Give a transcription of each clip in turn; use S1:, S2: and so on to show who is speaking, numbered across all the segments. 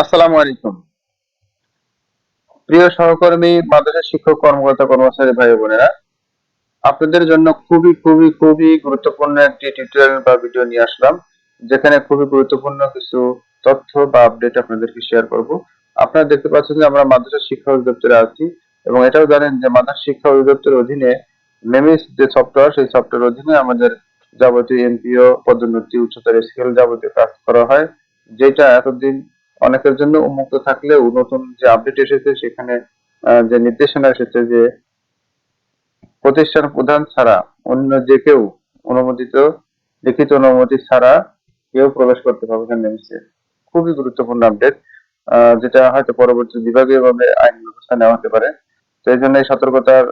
S1: আসসালামু আলাইকুম। প্রিয় সহকর্মী, মাদ্রাসা শিক্ষক, কর্মকর্তা, কর্মচারী ভাই বোনেরা, আপনাদের জন্য খুবই খুবই খুবই গুরুত্বপূর্ণ একটি টিউটোরিয়াল বা ভিডিও নিয়ে আসলাম, যেখানে খুবই গুরুত্বপূর্ণ কিছু তথ্য বা আপডেট আপনাদেরকে শেয়ার করব। আপনারা দেখতে পাচ্ছেন যে আমরা মাদ্রাসা শিক্ষা অধিদপ্তরে আছি এবং এটাও জানেন যে মাদ্রাসা শিক্ষা অধিদপ্তরের অধীনে মেমিস যে সফটওয়্যার সেই সফটওয়্যার অধীনে আমাদের যাবতীয় এমপিও পদোন্নতি, উচ্চতর স্কেল যাবতীয় কাজ করা হয়, যেটা এতদিন অনেকের জন্য উন্মুক্ত থাকলেও নতুন যে আপডেট এসেছে সেখানে যে নির্দেশনা এসেছে যে প্রতিষ্ঠান প্রধান ছাড়া অন্য যে কেউ অনুমোদিত, লিখিত অনুমতি ছাড়া কেউ প্রবেশ করতে পারবে না খুবই গুরুত্বপূর্ণ আপডেট যেটা হয়তো পরবর্তী বিভাগীয় ভাবে আইন ব্যবস্থা নেওয়া হতে পারে। তো এই জন্য এই সতর্কতার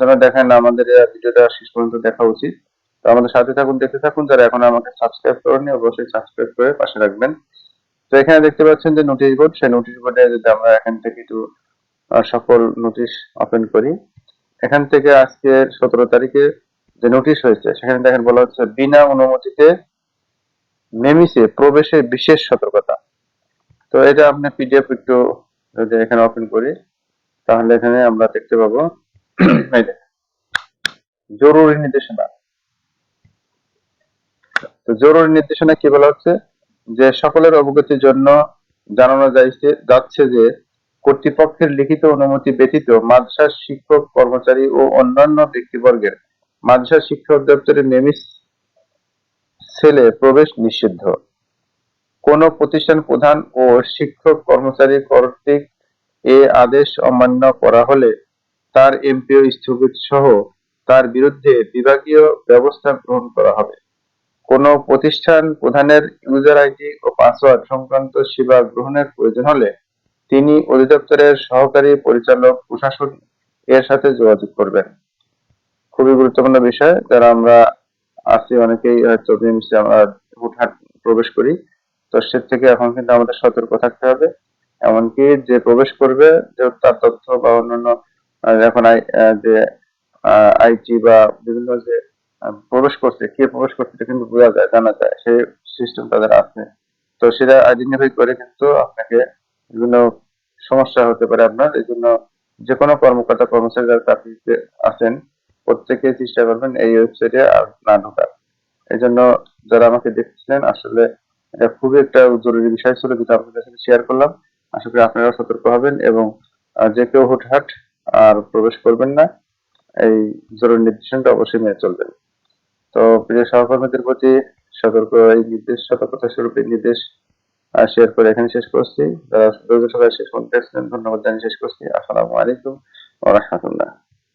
S1: জন্য দেখেন আমাদের ভিডিওটা শেষ পর্যন্ত দেখা উচিত। তো আমাদের সাথে থাকুন, দেখতে থাকুন, যারা এখন আমাকে সাবস্ক্রাইব করেনি অবশ্যই সাবস্ক্রাইব করে পাশে রাখবেন। তো এখানে দেখতে পাচ্ছেন যে নোটিশ বোর্ড সেই নোটিশ বোর্ডে যদি আমরা এখান থেকে একটু সকল নোটিশ ওপেন করি, এখান থেকে আজকে সতেরো তারিখে যে নোটিশ হয়েছে, সেখানে দেখেন বলা হচ্ছে, বিনা অনুমতিতে মেমিসে প্রবেশে বিশেষ সতর্কতা। তো এটা আপনি পিডিএফ একটু যদি এখানে ওপেন করি, তাহলে এখানে আমরা দেখতে পাবো জরুরি নির্দেশনা। তো জরুরি নির্দেশনা কি বলা হচ্ছে? যে সকলের অবগতির জন্য জানানো যাইছে, যাচ্ছে যে কর্তৃপক্ষের লিখিত অনুমতি ব্যতীত মাদ্রাসার শিক্ষক কর্মচারী ও অন্যান্য ব্যক্তিবর্গের মাদ্রাসা শিক্ষক অধিদপ্তরের নেমিস সেলে প্রবেশ নিষিদ্ধ। কোন প্রতিষ্ঠান প্রধান ও শিক্ষক কর্মচারী কর্তৃক এ আদেশ অমান্য করা হলে তার এমপিও স্থগিত সহ তার বিরুদ্ধে বিভাগীয় ব্যবস্থা গ্রহণ করা হবে। কোন প্রতিষ্ঠান প্রধানের ইউজার আইডি ও পাসওয়ার্ড সংক্রান্ত সেবা গ্রহণের প্রয়োজন হলে তিনি অধিদপ্তরের সহকারী পরিচালক, প্রশাসন এর সাথে যোগাযোগ করবেন। খুবই গুরুত্বপূর্ণ বিষয়, যারা আমরা আছি অনেকেই হয়তো আমরা হুটহাট প্রবেশ করি, তো সে থেকে এখন কিন্তু আমাদের সতর্ক থাকতে হবে। এমনকি যে প্রবেশ করবে, যে তার তথ্য বা অন্যান্য এখন যে আইটি বা বিভিন্ন যে প্রবেশ করছে, কে প্রবেশ করছে এটা কিন্তু বোঝা যায়, জানা যায়। সেই সিস্টেম তাদের আছে। তো সেটা আইডেন্টিফাই করে কিন্তু আপনাকে বিভিন্ন সমস্যা হতে পারে আপনার। এই জন্য যে কোনো কর্মকর্তা, কর্মচারী যারা চাকরিতে আছেন, প্রত্যেকে চেষ্টা করবেন এই ওয়েবসাইটে আর না ঢোকার। এই জন্য যারা আমাকে দেখছিলেন আসলে এটা খুবই একটা জরুরি বিষয় ছিল যেটা আপনাদের সাথে শেয়ার করলাম। আশা করি আপনারা সতর্ক হবেন এবং যে কেউ হুটহাট আর প্রবেশ করবেন না, এই জরুরি নির্দেশনটা অবশ্যই মেনে চলবেন। তো প্রিয় সহকর্মীদের প্রতি সতর্ক, এই নির্দেশ, সতর্কতা স্বরূপ এই নির্দেশ শেয়ার করে এখানে শেষ করছি। যারা সবাই শেষ করতে ধন্যবাদ জানিয়ে শেষ করছি। আসসালামু আলাইকুম ওয়া রাহমাতুল্লাহ।